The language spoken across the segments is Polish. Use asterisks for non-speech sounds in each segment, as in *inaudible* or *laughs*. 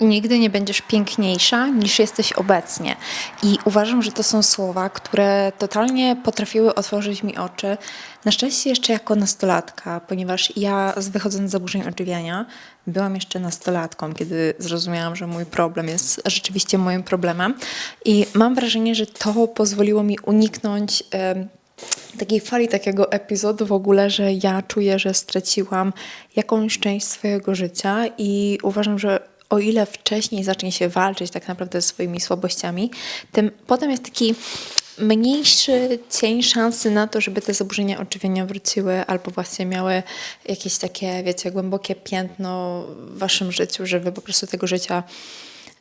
Nigdy nie będziesz piękniejsza niż jesteś obecnie. I uważam, że to są słowa, które totalnie potrafiły otworzyć mi oczy. Na szczęście jeszcze jako nastolatka, ponieważ ja wychodząc z zaburzeń odżywiania byłam jeszcze nastolatką, kiedy zrozumiałam, że mój problem jest rzeczywiście moim problemem. I mam wrażenie, że to pozwoliło mi uniknąć. em, takiej fali takiego epizodu w ogóle, że ja czuję, że straciłam jakąś część swojego życia i uważam, że o ile wcześniej zacznie się walczyć tak naprawdę ze swoimi słabościami, tym potem jest taki mniejszy cień szansy na to, żeby te zaburzenia odżywiania wróciły albo właśnie miały jakieś takie, wiecie, głębokie piętno w waszym życiu, że wy po prostu tego życia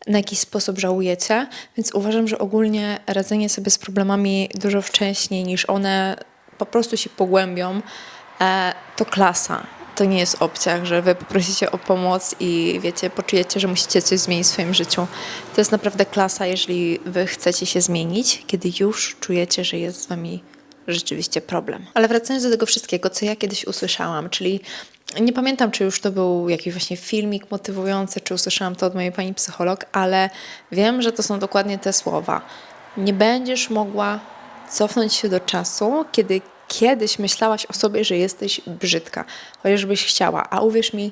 na jakiś sposób żałujecie, więc uważam, że ogólnie radzenie sobie z problemami dużo wcześniej niż one po prostu się pogłębią, e, to klasa. To nie jest opcja, że wy poprosicie o pomoc i wiecie, poczujecie, że musicie coś zmienić w swoim życiu. To jest naprawdę klasa, jeżeli wy chcecie się zmienić, kiedy już czujecie, że jest z wami rzeczywiście problem. Ale wracając do tego wszystkiego, co ja kiedyś usłyszałam, czyli nie pamiętam, czy już to był jakiś właśnie filmik motywujący, czy usłyszałam to od mojej pani psycholog, ale wiem, że to są dokładnie te słowa. Nie będziesz mogła cofnąć się do czasu, kiedy kiedyś myślałaś o sobie, że jesteś brzydka, chociażbyś chciała, a uwierz mi,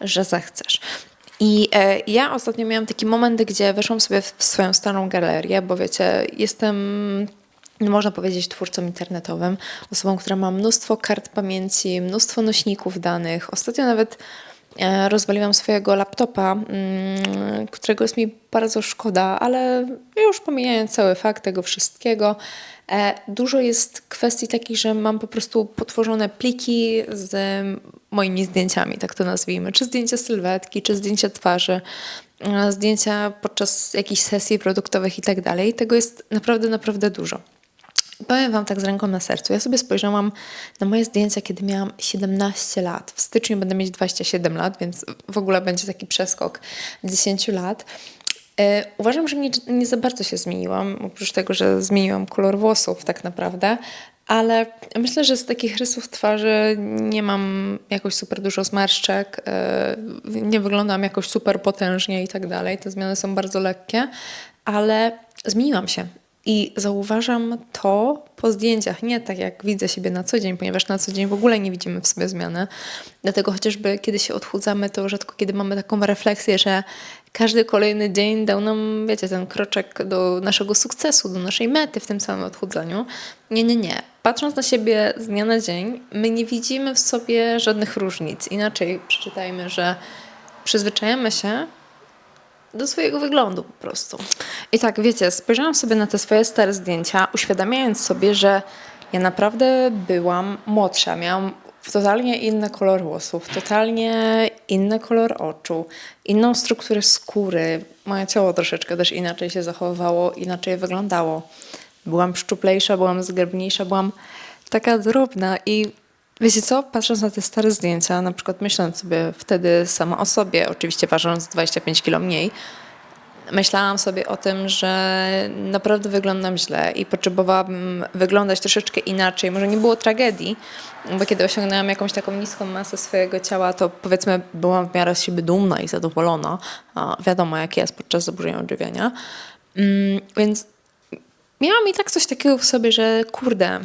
że zechcesz. I e, ja ostatnio miałam taki moment, gdzie weszłam sobie w swoją starą galerię, bo wiecie, jestem no, można powiedzieć, twórcą internetowym, osobą, która ma mnóstwo kart pamięci, mnóstwo nośników danych. Ostatnio nawet rozwaliłam swojego laptopa, mm, którego jest mi bardzo szkoda, ale już pomijając cały fakt tego wszystkiego, e, dużo jest kwestii takich, że mam po prostu potworzone pliki z moimi zdjęciami, tak to nazwijmy, czy zdjęcia sylwetki, czy zdjęcia twarzy, e, zdjęcia podczas jakichś sesji produktowych i tak dalej. Tego jest naprawdę, naprawdę dużo. Powiem Wam tak z ręką na sercu. Ja sobie spojrzałam na moje zdjęcia, kiedy miałam 17 lat. W styczniu będę mieć 27 lat, więc w ogóle będzie taki przeskok 10 lat. E, Uważam, że nie, nie za bardzo się zmieniłam, oprócz tego, że zmieniłam kolor włosów tak naprawdę, ale myślę, że z takich rysów twarzy nie mam jakoś super dużo zmarszczek, e, nie wyglądam jakoś super potężnie i tak dalej. Te zmiany są bardzo lekkie, ale zmieniłam się. I zauważam to po zdjęciach, nie tak jak widzę siebie na co dzień, ponieważ na co dzień w ogóle nie widzimy w sobie zmiany. Dlatego chociażby kiedy się odchudzamy, to rzadko kiedy mamy taką refleksję, że każdy kolejny dzień dał nam, wiecie, ten kroczek do naszego sukcesu, do naszej mety w tym samym odchudzaniu. Nie, nie, nie. Patrząc na siebie z dnia na dzień, my nie widzimy w sobie żadnych różnic. Inaczej przeczytajmy, że przyzwyczajamy się do swojego wyglądu po prostu. I tak, wiecie, spojrzałam sobie na te swoje stare zdjęcia, uświadamiając sobie, że ja naprawdę byłam młodsza. Miałam totalnie inny kolor włosów, totalnie inny kolor oczu, inną strukturę skóry. Moje ciało troszeczkę też inaczej się zachowywało, inaczej wyglądało. Byłam szczuplejsza, byłam zgrabniejsza, byłam taka drobna i Wiecie co, patrząc na te stare zdjęcia, na przykład myśląc sobie wtedy sama o sobie, oczywiście ważąc 25 kilo mniej, myślałam sobie o tym, że naprawdę wyglądam źle i potrzebowałabym wyglądać troszeczkę inaczej. Może nie było tragedii, bo kiedy osiągnęłam jakąś taką niską masę swojego ciała, to powiedzmy byłam w miarę z siebie dumna i zadowolona. A wiadomo, jak jest podczas zaburzenia odżywiania. Mm, więc miałam i tak coś takiego w sobie, że kurde,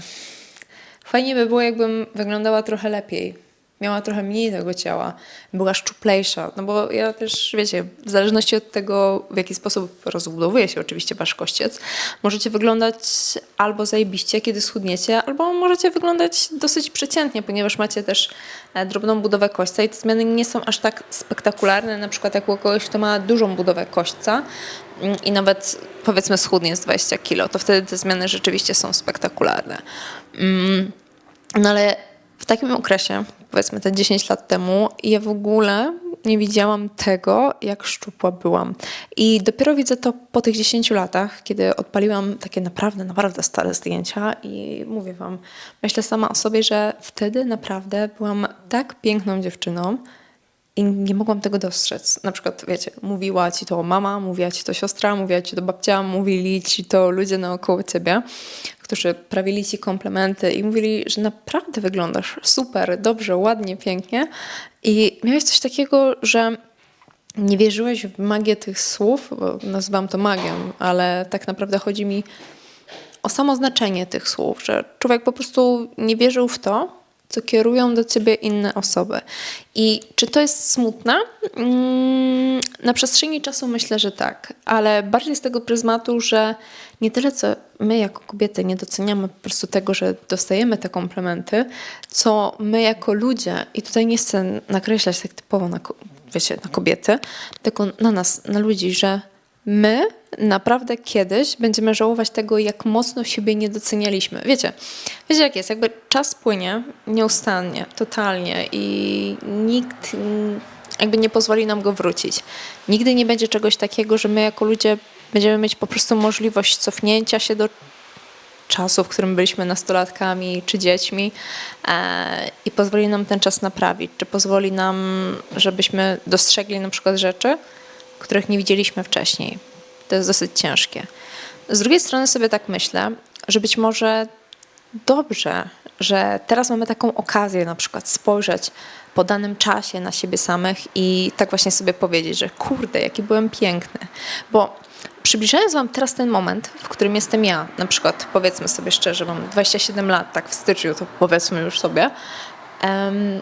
Fajnie by było, jakbym wyglądała trochę lepiej. Miała trochę mniej tego ciała, była szczuplejsza. No bo ja też, wiecie, w zależności od tego, w jaki sposób rozbudowuje się oczywiście wasz kościec, możecie wyglądać albo zajebiście, kiedy schudniecie, albo możecie wyglądać dosyć przeciętnie, ponieważ macie też e, drobną budowę kośćca i te zmiany nie są aż tak spektakularne, na przykład jak u kogoś, kto ma dużą budowę kośćca mm, i nawet powiedzmy schudnie z 20 kilo, to wtedy te zmiany rzeczywiście są spektakularne. Mm, No ale w takim okresie, powiedzmy te 10 lat temu, ja w ogóle nie widziałam tego, jak szczupła byłam. I dopiero widzę to po tych 10 latach, kiedy odpaliłam takie naprawdę, naprawdę stare zdjęcia i mówię wam, myślę sama o sobie, że wtedy naprawdę byłam tak piękną dziewczyną, i nie mogłam tego dostrzec. Na przykład, wiecie, mówiła ci to mama, mówiła ci to siostra, mówiła ci to babcia, mówili ci to ludzie naokoło ciebie, którzy prawili ci komplementy i mówili, że naprawdę wyglądasz super, dobrze, ładnie, pięknie. I miałeś coś takiego, że nie wierzyłeś w magię tych słów, bo nazywam to magią, ale tak naprawdę chodzi mi o samo znaczenie tych słów, że człowiek po prostu nie wierzył w to, co kierują do ciebie inne osoby. I czy to jest smutne? Mm, na przestrzeni czasu myślę, że tak, ale bardziej z tego pryzmatu, że nie tyle co my jako kobiety nie doceniamy po prostu tego, że dostajemy te komplementy, co my jako ludzie, i tutaj nie chcę nakreślać tak typowo na, wiecie, na kobiety, tylko na nas, na ludzi, że my naprawdę kiedyś będziemy żałować tego, jak mocno siebie nie docenialiśmy. Wiecie, wiecie jak jest, jakby czas płynie nieustannie, totalnie i nikt jakby nie pozwoli nam go wrócić. Nigdy nie będzie czegoś takiego, że my jako ludzie będziemy mieć po prostu możliwość cofnięcia się do czasu, w którym byliśmy nastolatkami czy dziećmi e, i pozwoli nam ten czas naprawić, czy pozwoli nam, żebyśmy dostrzegli na przykład rzeczy, których nie widzieliśmy wcześniej. To jest dosyć ciężkie. Z drugiej strony sobie tak myślę, że być może dobrze, że teraz mamy taką okazję na przykład spojrzeć po danym czasie na siebie samych i tak właśnie sobie powiedzieć, że kurde, jaki byłem piękny. Bo przybliżając Wam teraz ten moment, w którym jestem ja, na przykład powiedzmy sobie szczerze, mam 27 lat, tak w styczniu, to powiedzmy już sobie, um,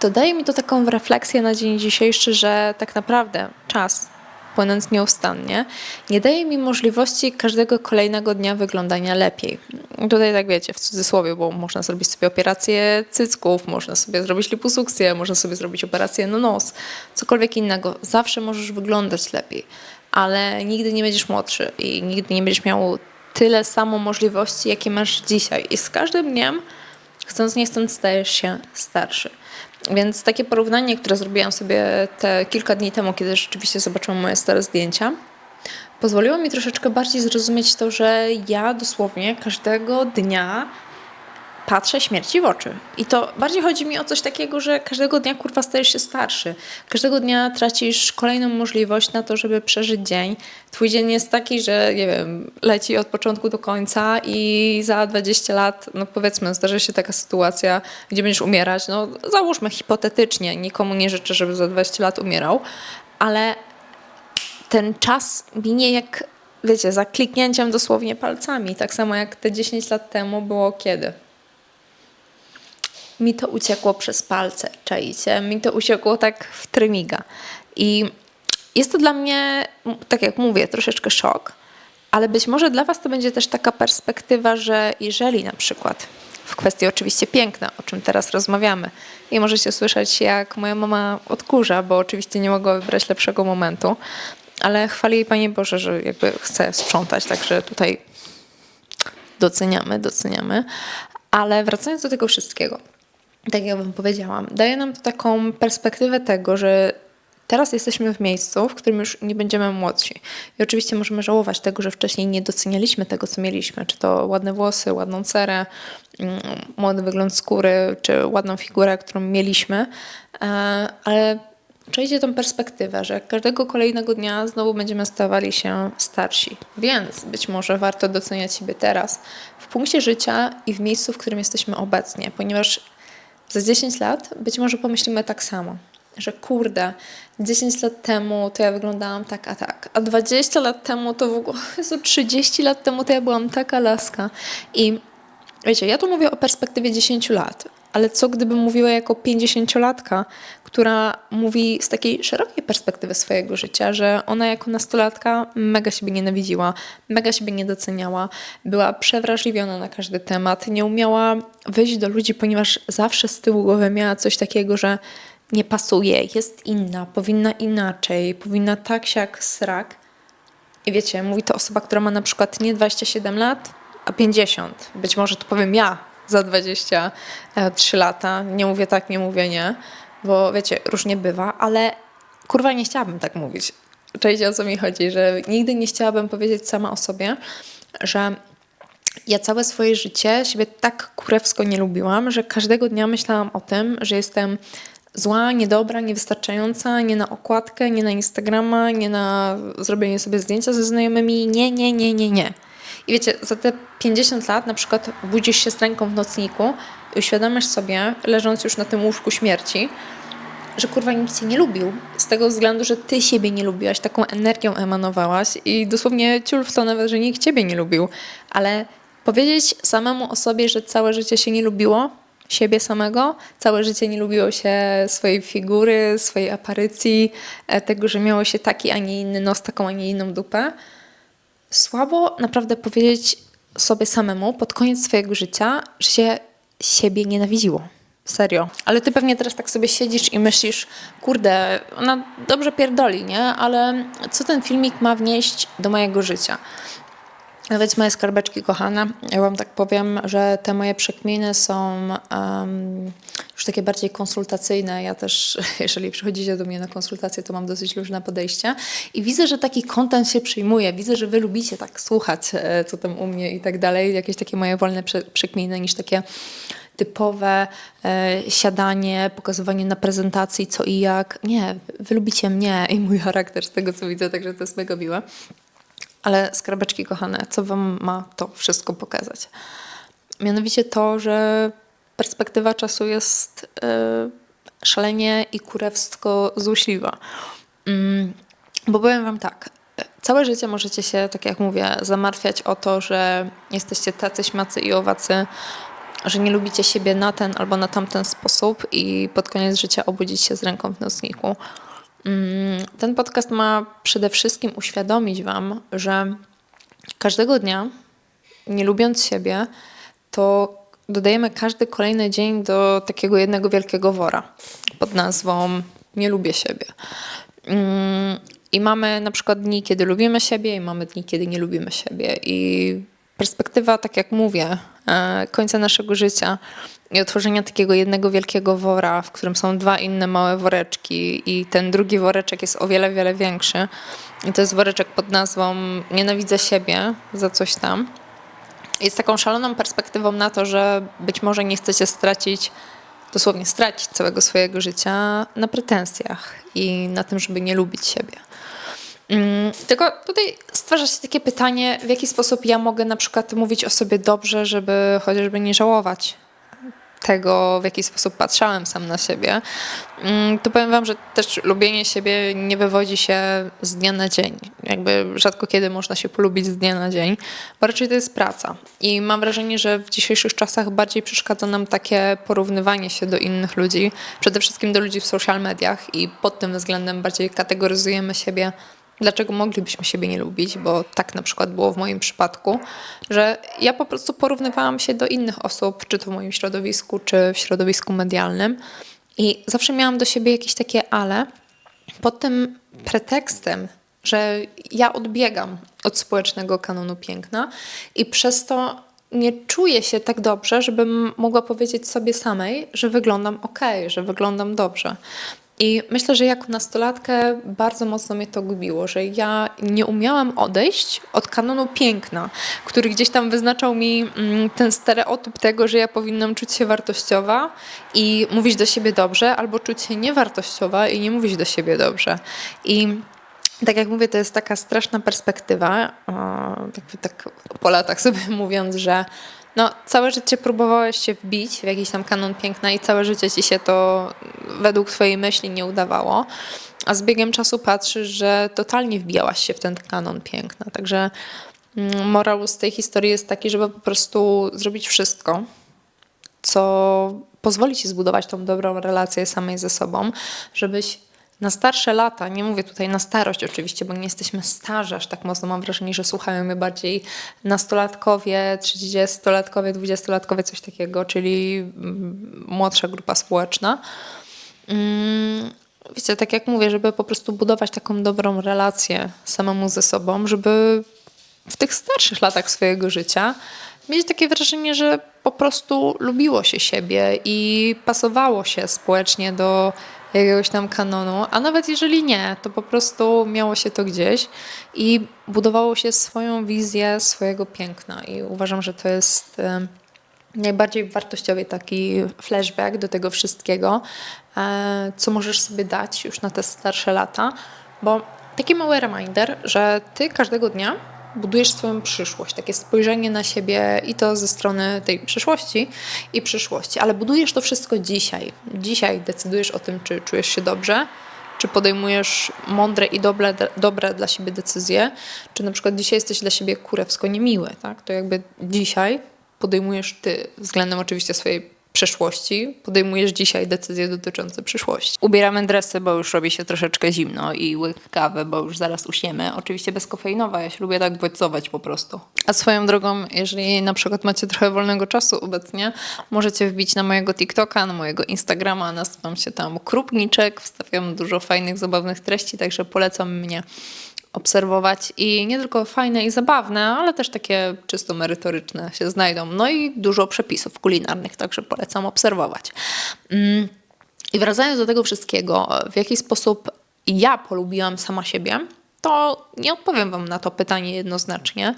to daje mi to taką refleksję na dzień dzisiejszy, że tak naprawdę czas płynąc nieustannie, nie daje mi możliwości każdego kolejnego dnia wyglądania lepiej. Tutaj tak wiecie, w cudzysłowie, bo można zrobić sobie operację cycków, można sobie zrobić liposukcję, można sobie zrobić operację na nos, cokolwiek innego. Zawsze możesz wyglądać lepiej, ale nigdy nie będziesz młodszy i nigdy nie będziesz miał tyle samo możliwości, jakie masz dzisiaj. I z każdym dniem, chcąc nie chcąc, stajesz się starszy. Więc takie porównanie, które zrobiłam sobie te kilka dni temu, kiedy rzeczywiście zobaczyłam moje stare zdjęcia, pozwoliło mi troszeczkę bardziej zrozumieć to, że ja dosłownie każdego dnia patrzę śmierci w oczy. I to bardziej chodzi mi o coś takiego, że każdego dnia kurwa stajesz się starszy. Każdego dnia tracisz kolejną możliwość na to, żeby przeżyć dzień. Twój dzień jest taki, że nie wiem, leci od początku do końca i za 20 lat, no powiedzmy, zdarzy się taka sytuacja, gdzie będziesz umierać. No załóżmy hipotetycznie, nikomu nie życzę, żeby za 20 lat umierał, ale ten czas minie jak, wiecie, za kliknięciem dosłownie palcami. Tak samo jak te 10 lat temu było kiedy? Mi to uciekło przez palce, czajcie, mi to uciekło tak w trymiga. I jest to dla mnie, tak jak mówię, troszeczkę szok, ale być może dla Was to będzie też taka perspektywa, że jeżeli na przykład w kwestii oczywiście piękna, o czym teraz rozmawiamy, i możecie słyszeć, jak moja mama odkurza, bo oczywiście nie mogła wybrać lepszego momentu, ale chwali jej Panie Boże, że jakby chce sprzątać, także tutaj doceniamy, doceniamy. Ale wracając do tego wszystkiego, tak jak Wam powiedziałam, daje nam to taką perspektywę tego, że teraz jesteśmy w miejscu, w którym już nie będziemy młodsi. I oczywiście możemy żałować tego, że wcześniej nie docenialiśmy tego, co mieliśmy, czy to ładne włosy, ładną cerę, mm, młody wygląd skóry, czy ładną figurę, którą mieliśmy, e, ale przejdzie tą perspektywę, że każdego kolejnego dnia znowu będziemy stawali się starsi. Więc być może warto doceniać siebie teraz, w punkcie życia i w miejscu, w którym jesteśmy obecnie, ponieważ za 10 lat być może pomyślimy tak samo, że kurde, 10 lat temu to ja wyglądałam tak, a tak, a 20 lat temu to w ogóle, Jezu, 30 lat temu to ja byłam taka laska. I wiecie, ja tu mówię o perspektywie 10 lat, ale co gdybym mówiła jako 50-latka, która mówi z takiej szerokiej perspektywy swojego życia, że ona jako nastolatka mega siebie nienawidziła, mega siebie nie doceniała, była przewrażliwiona na każdy temat, nie umiała wyjść do ludzi, ponieważ zawsze z tyłu głowy miała coś takiego, że nie pasuje, jest inna, powinna inaczej, powinna tak siak srak. I wiecie, mówi to osoba, która ma na przykład nie 27 lat, a 50. Być może to powiem ja, za 23 lata. Nie mówię tak, nie mówię nie, bo wiecie, różnie bywa, ale kurwa nie chciałabym tak mówić. Cześć, o co mi chodzi, że nigdy nie chciałabym powiedzieć sama o sobie, że ja całe swoje życie siebie tak kurewsko nie lubiłam, że każdego dnia myślałam o tym, że jestem zła, niedobra, niewystarczająca, nie na okładkę, nie na Instagrama, nie na zrobienie sobie zdjęcia ze znajomymi. Nie, nie, nie, nie, nie. I wiecie, za te 50 lat na przykład budzisz się z ręką w nocniku i uświadamiasz sobie, leżąc już na tym łóżku śmierci, że kurwa nikt cię nie lubił. Z tego względu, że ty siebie nie lubiłaś, taką energią emanowałaś i dosłownie ciul w to nawet, że nikt ciebie nie lubił. Ale powiedzieć samemu o sobie, że całe życie się nie lubiło, siebie samego, całe życie nie lubiło się swojej figury, swojej aparycji, e, tego, że miało się taki, a nie inny nos, taką, a nie inną dupę. Słabo naprawdę powiedzieć sobie samemu pod koniec swojego życia, że się siebie nienawidziło. Serio. Ale ty pewnie teraz tak sobie siedzisz i myślisz, kurde, ona dobrze pierdoli, nie? Ale co ten filmik ma wnieść do mojego życia? Nawet moje skarbeczki kochane, ja wam tak powiem, że te moje przekminy są um, już takie bardziej konsultacyjne. Ja też, *laughs* jeżeli przychodzicie do mnie na konsultację, to mam dosyć luźne podejście i widzę, że taki kontent się przyjmuje. Widzę, że wy lubicie tak słuchać, e, co tam u mnie i tak dalej. Jakieś takie moje wolne przekminy niż takie typowe e, siadanie, pokazywanie na prezentacji co i jak. Nie, wy lubicie mnie i mój charakter z tego, co widzę, także to jest mega miłe. Ale skarbeczki kochane, co wam ma to wszystko pokazać? Mianowicie to, że perspektywa czasu jest yy, szalenie i kurewsko złośliwa. Yy, bo powiem wam tak, całe życie możecie się, tak jak mówię, zamartwiać o to, że jesteście tacy śmacy i owacy, że nie lubicie siebie na ten albo na tamten sposób i pod koniec życia obudzić się z ręką w nocniku. Mm, ten podcast ma przede wszystkim uświadomić Wam, że każdego dnia, nie lubiąc siebie, to dodajemy każdy kolejny dzień do takiego jednego wielkiego wora pod nazwą Nie lubię siebie. Mm, I mamy na przykład dni, kiedy lubimy siebie, i mamy dni, kiedy nie lubimy siebie. I perspektywa, tak jak mówię, końca naszego życia i otworzenia takiego jednego wielkiego wora, w którym są dwa inne małe woreczki i ten drugi woreczek jest o wiele, wiele większy. I to jest woreczek pod nazwą Nienawidzę siebie za coś tam. Jest taką szaloną perspektywą na to, że być może nie chcecie stracić, dosłownie stracić całego swojego życia na pretensjach i na tym, żeby nie lubić siebie. Mm, tylko tutaj stwarza się takie pytanie, w jaki sposób ja mogę na przykład mówić o sobie dobrze, żeby chociażby nie żałować tego, w jaki sposób patrzałem sam na siebie, mm, to powiem Wam, że też lubienie siebie nie wywodzi się z dnia na dzień. Jakby rzadko kiedy można się polubić z dnia na dzień, bo raczej to jest praca. I mam wrażenie, że w dzisiejszych czasach bardziej przeszkadza nam takie porównywanie się do innych ludzi, przede wszystkim do ludzi w social mediach i pod tym względem bardziej kategoryzujemy siebie dlaczego moglibyśmy siebie nie lubić, bo tak na przykład było w moim przypadku, że ja po prostu porównywałam się do innych osób, czy to w moim środowisku, czy w środowisku medialnym i zawsze miałam do siebie jakieś takie ale pod tym pretekstem, że ja odbiegam od społecznego kanonu piękna i przez to nie czuję się tak dobrze, żebym mogła powiedzieć sobie samej, że wyglądam ok, że wyglądam dobrze. I myślę, że jako nastolatkę bardzo mocno mnie to gubiło, że ja nie umiałam odejść od kanonu piękna, który gdzieś tam wyznaczał mi mm, ten stereotyp tego, że ja powinnam czuć się wartościowa i mówić do siebie dobrze, albo czuć się niewartościowa i nie mówić do siebie dobrze. I tak jak mówię, to jest taka straszna perspektywa, tak, tak po latach sobie *laughs* mówiąc, że no, całe życie próbowałeś się wbić w jakiś tam kanon piękna i całe życie ci się to według twojej myśli nie udawało, a z biegiem czasu patrzysz, że totalnie wbijałaś się w ten kanon piękna. Także mm, morał z tej historii jest taki, żeby po prostu zrobić wszystko, co pozwoli ci zbudować tą dobrą relację samej ze sobą, żebyś na starsze lata, nie mówię tutaj na starość oczywiście, bo nie jesteśmy starzy aż tak mocno, mam wrażenie, że słuchają mnie bardziej nastolatkowie, trzydziestolatkowie, dwudziestolatkowie, coś takiego, czyli mm, młodsza grupa społeczna. Mm, wiecie, tak jak mówię, żeby po prostu budować taką dobrą relację samemu ze sobą, żeby w tych starszych latach swojego życia mieć takie wrażenie, że po prostu lubiło się siebie i pasowało się społecznie do jakiegoś tam kanonu, a nawet jeżeli nie, to po prostu miało się to gdzieś i budowało się swoją wizję swojego piękna. I uważam, że to jest najbardziej wartościowy taki flashback do tego wszystkiego, e, co możesz sobie dać już na te starsze lata, bo taki mały reminder, że ty każdego dnia budujesz swoją przyszłość, takie spojrzenie na siebie i to ze strony tej przyszłości i przyszłości, ale budujesz to wszystko dzisiaj. Dzisiaj decydujesz o tym, czy czujesz się dobrze, czy podejmujesz mądre i dobre, dobre dla siebie decyzje, czy na przykład dzisiaj jesteś dla siebie kurewsko niemiły, tak? To jakby dzisiaj podejmujesz ty względem oczywiście swojej przeszłości, podejmujesz dzisiaj decyzje dotyczące przyszłości. Ubieramy dresy, bo już robi się troszeczkę zimno i łyk kawy, bo już zaraz uśniemy. Oczywiście bezkofeinowa, ja się lubię tak bodźcować po prostu. A swoją drogą, jeżeli na przykład macie trochę wolnego czasu obecnie, możecie wbić na mojego TikToka, na mojego Instagrama, nazywam się tam Krupniczek, wstawiam dużo fajnych, zabawnych treści, także polecam mnie obserwować i nie tylko fajne i zabawne, ale też takie czysto merytoryczne się znajdą. No i dużo przepisów kulinarnych, także polecam obserwować. Mm, I wracając do tego wszystkiego, w jaki sposób ja polubiłam sama siebie, to nie odpowiem Wam na to pytanie jednoznacznie,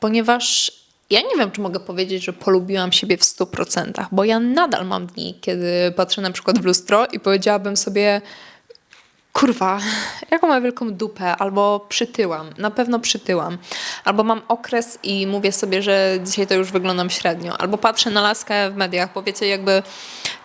ponieważ ja nie wiem, czy mogę powiedzieć, że polubiłam siebie w 100%, bo ja nadal mam dni, kiedy patrzę na przykład w lustro i powiedziałabym sobie, kurwa, jaką mam wielką dupę, albo przytyłam, na pewno przytyłam, albo mam okres i mówię sobie, że dzisiaj to już wyglądam średnio, albo patrzę na laskę w mediach, bo wiecie, jakby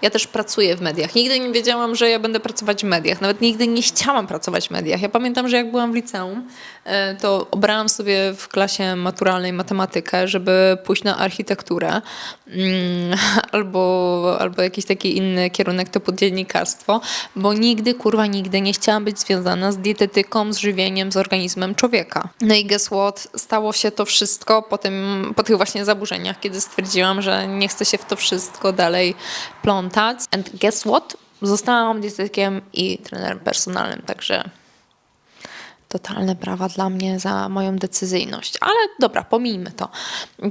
ja też pracuję w mediach. Nigdy nie wiedziałam, że ja będę pracować w mediach, nawet nigdy nie chciałam pracować w mediach. Ja pamiętam, że jak byłam w liceum, e, to obrałam sobie w klasie maturalnej matematykę, żeby pójść na architekturę mm, *laughs* albo, albo jakiś taki inny kierunek typu dziennikarstwo, bo nigdy, kurwa, nigdy nie chciałam być związana z dietetyką, z żywieniem, z organizmem człowieka. No i guess what? Stało się to wszystko po, tym, po tych właśnie zaburzeniach, kiedy stwierdziłam, że nie chcę się w to wszystko dalej plątać. And guess what? Zostałam dietetykiem i trenerem personalnym, także totalne brawa dla mnie za moją decyzyjność. Ale dobra, pomijmy to.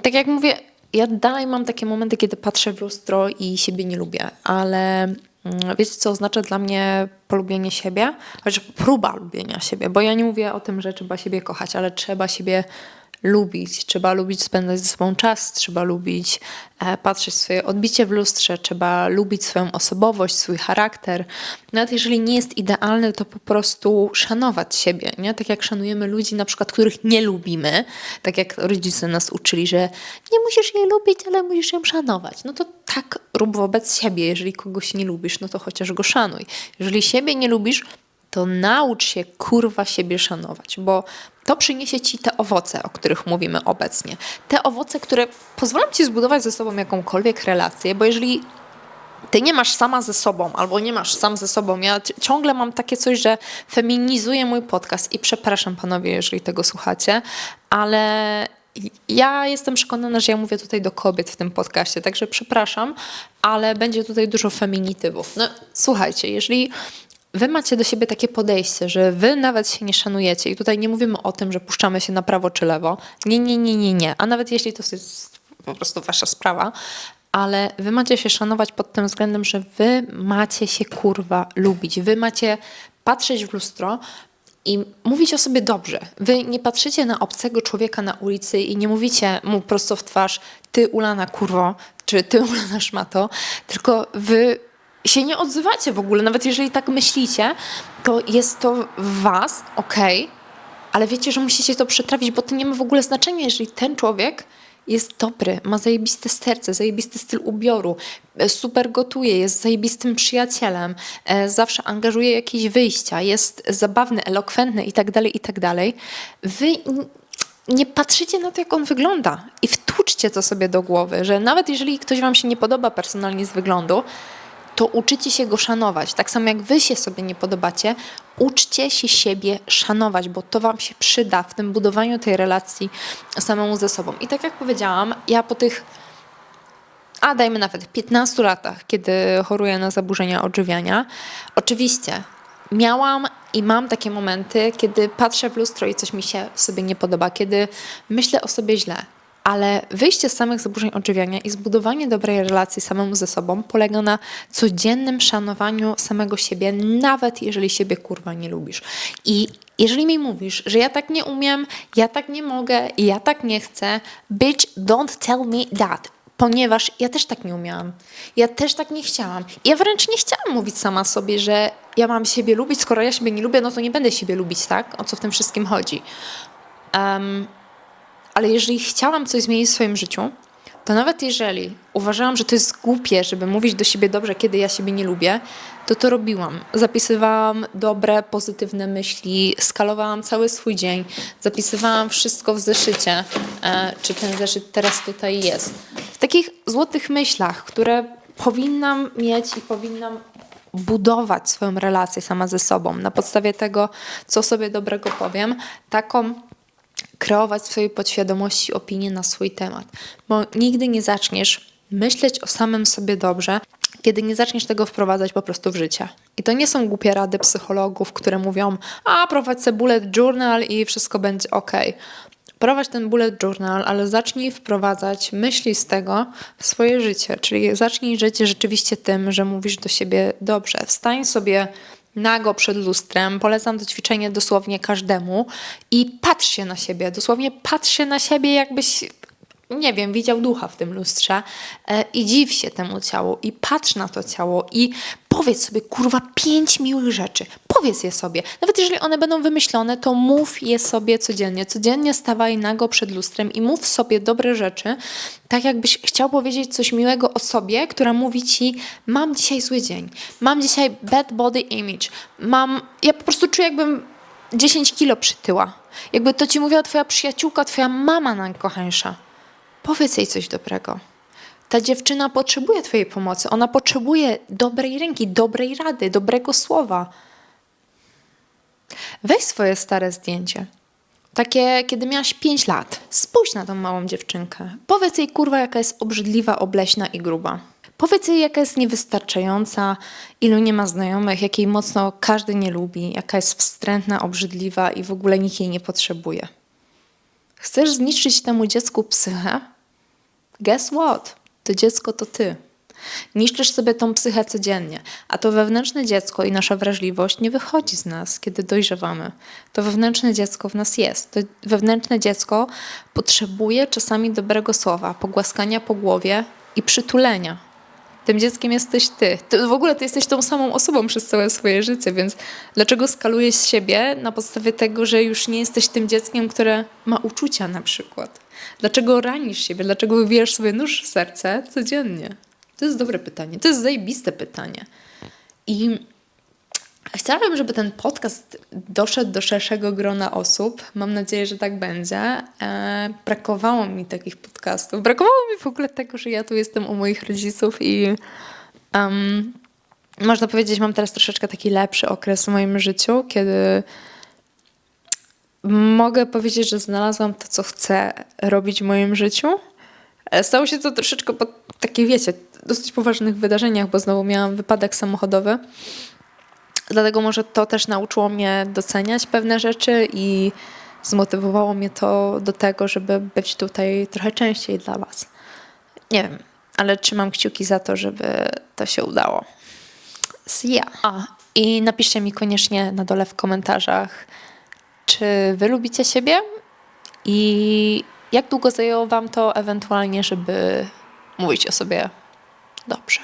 Tak jak mówię, ja dalej mam takie momenty, kiedy patrzę w lustro i siebie nie lubię, ale wiecie, co oznacza dla mnie polubienie siebie? Znaczy próba lubienia siebie, bo ja nie mówię o tym, że trzeba siebie kochać, ale trzeba siebie lubić, trzeba lubić spędzać ze sobą czas, trzeba lubić e, patrzeć swoje odbicie w lustrze, trzeba lubić swoją osobowość, swój charakter. Nawet jeżeli nie jest idealny, to po prostu szanować siebie, nie? Tak jak szanujemy ludzi, na przykład, których nie lubimy, tak jak rodzice nas uczyli, że nie musisz jej lubić, ale musisz ją szanować. No to tak rób wobec siebie. Jeżeli kogoś nie lubisz, no to chociaż go szanuj. Jeżeli siebie nie lubisz, to naucz się kurwa siebie szanować, bo to przyniesie ci te owoce, o których mówimy obecnie. Te owoce, które pozwolą ci zbudować ze sobą jakąkolwiek relację, bo jeżeli ty nie masz sama ze sobą, albo nie masz sam ze sobą. Ja ciągle mam takie coś, że feminizuję mój podcast i przepraszam panowie, jeżeli tego słuchacie, ale ja jestem przekonana, że ja mówię tutaj do kobiet w tym podcaście, także przepraszam, ale będzie tutaj dużo feminitywów. No słuchajcie, jeżeli wy macie do siebie takie podejście, że wy nawet się nie szanujecie i tutaj nie mówimy o tym, że puszczamy się na prawo czy lewo. Nie, nie, nie, nie, nie. A nawet jeśli to jest po prostu wasza sprawa, ale wy macie się szanować pod tym względem, że wy macie się kurwa lubić. Wy macie patrzeć w lustro i mówić o sobie dobrze. Wy nie patrzycie na obcego człowieka na ulicy i nie mówicie mu prosto w twarz ty ulana kurwo, czy ty *laughs* ulana szmato, tylko wy się nie odzywacie w ogóle, nawet jeżeli tak myślicie, to jest to w was, okej, okay, ale wiecie, że musicie to przetrawić, bo to nie ma w ogóle znaczenia, jeżeli ten człowiek jest dobry, ma zajebiste serce, zajebisty styl ubioru, e, super gotuje, jest zajebistym przyjacielem, e, zawsze angażuje jakieś wyjścia, jest zabawny, elokwentny i tak dalej, i tak. Wy nie patrzycie na to, jak on wygląda i wtłuczcie to sobie do głowy, że nawet jeżeli ktoś wam się nie podoba personalnie z wyglądu, to uczycie się go szanować. Tak samo jak wy się sobie nie podobacie, uczcie się siebie szanować, bo to wam się przyda w tym budowaniu tej relacji samemu ze sobą. I tak jak powiedziałam, ja po tych a dajmy nawet 15 latach, kiedy choruję na zaburzenia odżywiania, oczywiście miałam i mam takie momenty, kiedy patrzę w lustro i coś mi się sobie nie podoba, kiedy myślę o sobie źle, ale wyjście z samych zaburzeń odżywiania i zbudowanie dobrej relacji samemu ze sobą polega na codziennym szanowaniu samego siebie, nawet jeżeli siebie kurwa nie lubisz. I jeżeli mi mówisz, że ja tak nie umiem, ja tak nie mogę, ja tak nie chcę, bitch, don't tell me that ponieważ ja też tak nie umiałam. Ja też tak nie chciałam. Ja wręcz nie chciałam mówić sama sobie, że ja mam siebie lubić, skoro ja siebie nie lubię, no to nie będę siebie lubić, tak? O co w tym wszystkim chodzi? Um, Ale jeżeli chciałam coś zmienić w swoim życiu, to nawet jeżeli uważałam, że to jest głupie, żeby mówić do siebie dobrze, kiedy ja siebie nie lubię, to to robiłam. Zapisywałam dobre, pozytywne myśli, skalowałam cały swój dzień, zapisywałam wszystko w zeszycie, e, czy ten zeszyt teraz tutaj jest. W takich złotych myślach, które powinnam mieć i powinnam budować swoją relację sama ze sobą na podstawie tego, co sobie dobrego powiem, taką kreować w swojej podświadomości opinię na swój temat. Bo nigdy nie zaczniesz myśleć o samym sobie dobrze, kiedy nie zaczniesz tego wprowadzać po prostu w życie. I to nie są głupie rady psychologów, które mówią, a prowadź sobie bullet journal i wszystko będzie ok. Prowadź ten bullet journal, ale zacznij wprowadzać myśli z tego w swoje życie. Czyli zacznij żyć rzeczywiście tym, że mówisz do siebie dobrze. Wstań sobie nago przed lustrem. Polecam to ćwiczenie dosłownie każdemu i patrz się na siebie. Dosłownie patrz się na siebie, jakbyś nie wiem, widział ducha w tym lustrze e, i dziw się temu ciału i patrz na to ciało i powiedz sobie, kurwa, pięć miłych rzeczy. Powiedz je sobie. Nawet jeżeli one będą wymyślone, to mów je sobie codziennie. Codziennie stawaj nago przed lustrem i mów sobie dobre rzeczy, tak jakbyś chciał powiedzieć coś miłego o sobie, która mówi ci, mam dzisiaj zły dzień, mam dzisiaj bad body image, mam, ja po prostu czuję jakbym 10 kilo przytyła. Jakby to ci mówiła twoja przyjaciółka, twoja mama najkochańsza. Powiedz jej coś dobrego. Ta dziewczyna potrzebuje Twojej pomocy. Ona potrzebuje dobrej ręki, dobrej rady, dobrego słowa. Weź swoje stare zdjęcie. Takie, kiedy miałaś 5 lat. Spójrz na tą małą dziewczynkę. Powiedz jej, kurwa, jaka jest obrzydliwa, obleśna i gruba. Powiedz jej, jaka jest niewystarczająca, ilu nie ma znajomych, jakiej mocno każdy nie lubi, jaka jest wstrętna, obrzydliwa i w ogóle nikt jej nie potrzebuje. Chcesz zniszczyć temu dziecku psychę? Guess what? To dziecko to ty. Niszczysz sobie tą psychę codziennie, a to wewnętrzne dziecko i nasza wrażliwość nie wychodzi z nas, kiedy dojrzewamy. To wewnętrzne dziecko w nas jest. To wewnętrzne dziecko potrzebuje czasami dobrego słowa, pogłaskania po głowie i przytulenia. Tym dzieckiem jesteś ty. ty. W ogóle ty jesteś tą samą osobą przez całe swoje życie, więc dlaczego skalujesz siebie na podstawie tego, że już nie jesteś tym dzieckiem, które ma uczucia na przykład? Dlaczego ranisz siebie? Dlaczego wywijasz sobie nóż w serce codziennie? To jest dobre pytanie. To jest zajebiste pytanie. I chciałabym, żeby ten podcast doszedł do szerszego grona osób. Mam nadzieję, że tak będzie. E, brakowało mi takich podcastów. Brakowało mi w ogóle tego, że ja tu jestem u moich rodziców i um, można powiedzieć, mam teraz troszeczkę taki lepszy okres w moim życiu, kiedy mogę powiedzieć, że znalazłam to, co chcę robić w moim życiu. E, stało się to troszeczkę po takiej, wiecie, dosyć poważnych wydarzeniach, bo znowu miałam wypadek samochodowy. Dlatego może to też nauczyło mnie doceniać pewne rzeczy i zmotywowało mnie to do tego, żeby być tutaj trochę częściej dla Was. Nie wiem, ale trzymam kciuki za to, żeby to się udało. See ya. A, i napiszcie mi koniecznie na dole w komentarzach, czy Wy lubicie siebie i jak długo zajęło Wam to ewentualnie, żeby mówić o sobie dobrze.